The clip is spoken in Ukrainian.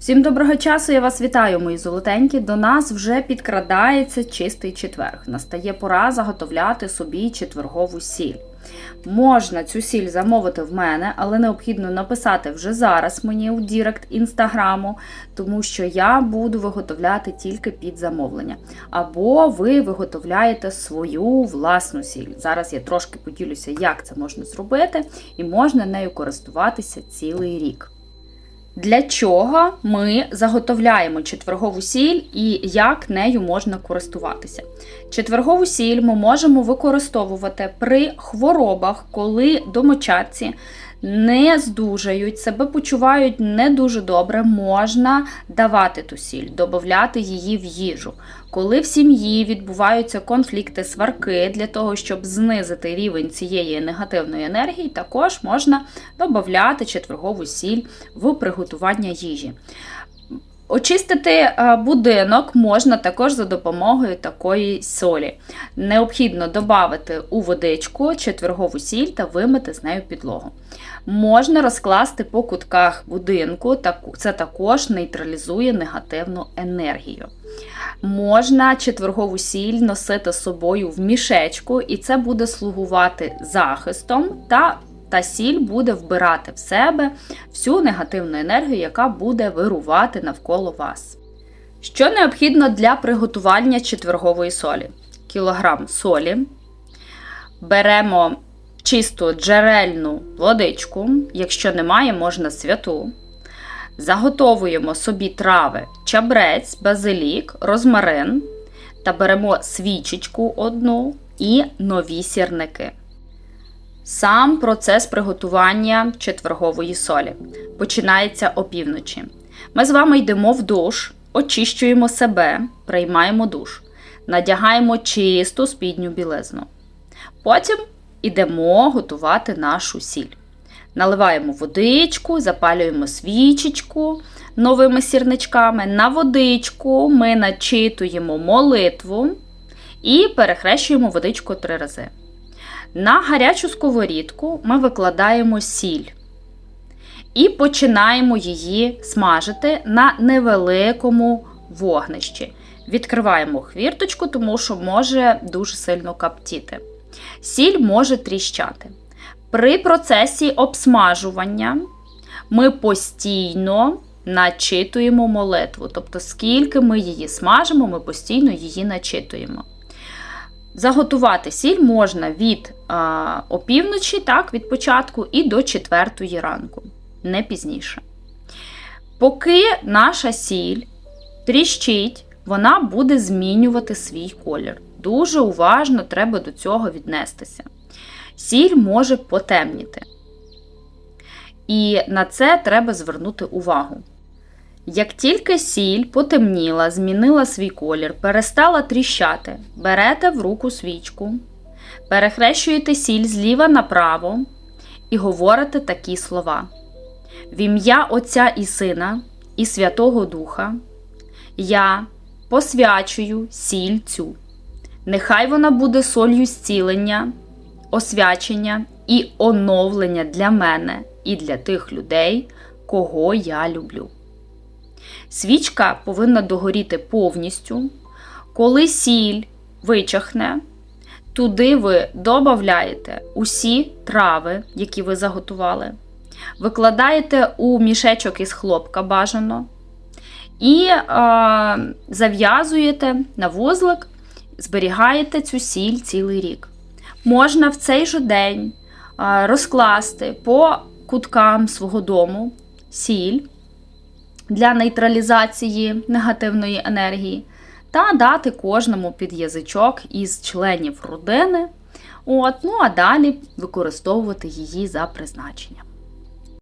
Всім доброго часу, я вас вітаю, мої золотенькі. До нас вже підкрадається чистий четверг. Настає пора заготовляти собі четвергову сіль. Можна цю сіль замовити в мене, але необхідно написати вже зараз мені у Дірект інстаграму, тому що я буду виготовляти тільки під замовлення. Або ви виготовляєте свою власну сіль. Зараз я трошки поділюся, як це можна зробити, і можна нею користуватися цілий рік. Для чого ми заготовляємо четвергову сіль і як нею можна користуватися? Четвергову сіль ми можемо використовувати при хворобах, коли домочадці не здужають, себе почувають не дуже добре, можна давати ту сіль, додати її в їжу. Коли в сім'ї відбуваються конфлікти, сварки для того, щоб знизити рівень цієї негативної енергії, також можна додати четвергову сіль в приготування їжі. Очистити е, будинок можна також за допомогою такої солі. Необхідно додати у водичку четвергову сіль та вимити з нею підлогу. Можна розкласти по кутках будинку, це також нейтралізує негативну енергію. Можна четвергову сіль носити з собою в мішечку, і це буде слугувати захистом та та сіль буде вбирати в себе всю негативну енергію, яка буде вирувати навколо вас. Що необхідно для приготування четвергової солі? Кілограм солі. Беремо чисту джерельну водичку, якщо немає, можна святу. Заготовуємо собі трави, чабрець, базилік, розмарин та беремо свічечку одну і нові сірники. Сам процес приготування четвергової солі починається опівночі. Ми з вами йдемо в душ, очищуємо себе, приймаємо душ, надягаємо чисту спідню білизну. Потім йдемо готувати нашу сіль. Наливаємо водичку, запалюємо свічечку новими сірничками. На водичку ми начитуємо молитву і перехрещуємо водичку три рази. На гарячу сковорідку ми викладаємо сіль і починаємо її смажити на невеликому вогнищі. Відкриваємо хвірточку, тому що може дуже сильно каптіти. Сіль може тріщати. При процесі обсмажування ми постійно начитуємо молитву. Тобто, скільки ми її смажимо, ми постійно її начитуємо. Заготувати сіль можна від а, опівночі, так, від початку, і до 4 ранку, не пізніше. Поки наша сіль тріщить, вона буде змінювати свій колір. Дуже уважно треба до цього віднестися. Сіль може потемніти. І на це треба звернути увагу. Як тільки сіль потемніла, змінила свій колір, перестала тріщати, берете в руку свічку, перехрещуєте сіль зліва направо і говорите такі слова: В ім'я Отця і Сина і Святого Духа я посвячую сіль цю. Нехай вона буде солью зцілення, освячення і оновлення для мене і для тих людей, кого я люблю. Свічка повинна догоріти повністю. Коли сіль вичахне, туди ви додаєте усі трави, які ви заготували, викладаєте у мішечок із хлопка бажано, і е, зав'язуєте на вузлик, зберігаєте цю сіль цілий рік. Можна в цей же день е, розкласти по куткам свого дому сіль для нейтралізації негативної енергії, та дати кожному під язичок із членів родини. От, Ну а далі використовувати її за призначенням.